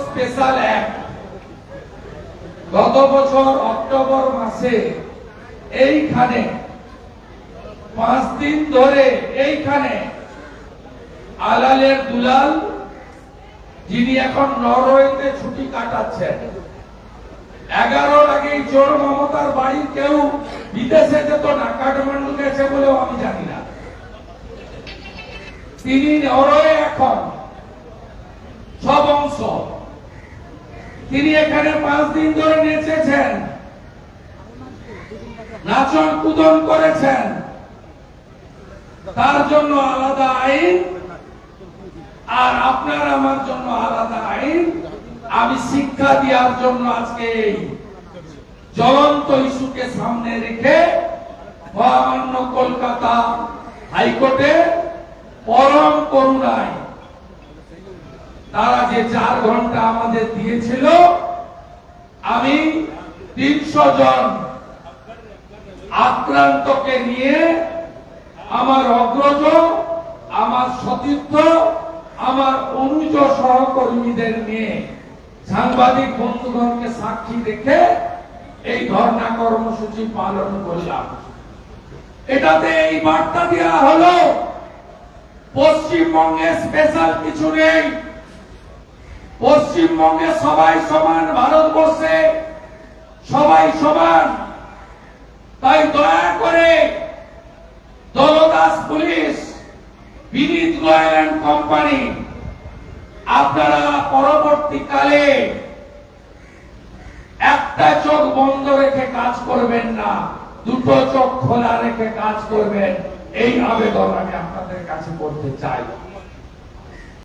Special act গত বছর October মাসে এইখানে পাঁচ দিন ধরে এইখানে আলালের দুলাল, যিনি এখন নরওয়েতে ছুটি কাটাচ্ছেন। এগারোর আগে চোর মমতার বাড়ির কেউ বিদেশে যেত না, কাঠমান্ডু গেছে বলেও আমি জানি না। তিনি নরওয়ে এখন সব অংশ। তিনি এখানে পাঁচ দিন ধরে নেচেছেন নাচন কুদন করেছেন। তার জন্য আলাদা আইন, আর আপনার আমার জন্য আলাদা আইন। আমি শিক্ষা দেওয়ার জন্য আজকে এই জ্বলন্ত ইস্যুকে সামনে রেখে মহামান্য কলকাতা হাইকোর্টে পরম করুণায় তারা যে চার ঘণ্টা আমাদের দিয়েছিল, আমি তিনশো জন আক্রান্তকে নিয়ে আমার অগ্রজ, আমার সতীর্থ, আমার অনুজ সহকর্মীদের নিয়ে সাংবাদিক বন্ধুগণকে সাক্ষী রেখে এই ধর্ণা কর্মসূচি পালন করলাম। এটাতে এই বার্তা দেওয়া হলো, পশ্চিমবঙ্গে স্পেশাল কিছু নেই। পশ্চিমবঙ্গে সবাই সমান, ভারতবর্ষে সবাই সমান। তাই police, Vineet Goel and company, আপনারা পরবর্তীকালে একটা চোখ বন্ধ রেখে কাজ করবেন না, দুটো চোখ খোলা রেখে কাজ করবেন। এই আবেদন আমি আপনাদের কাছে করতে চাই।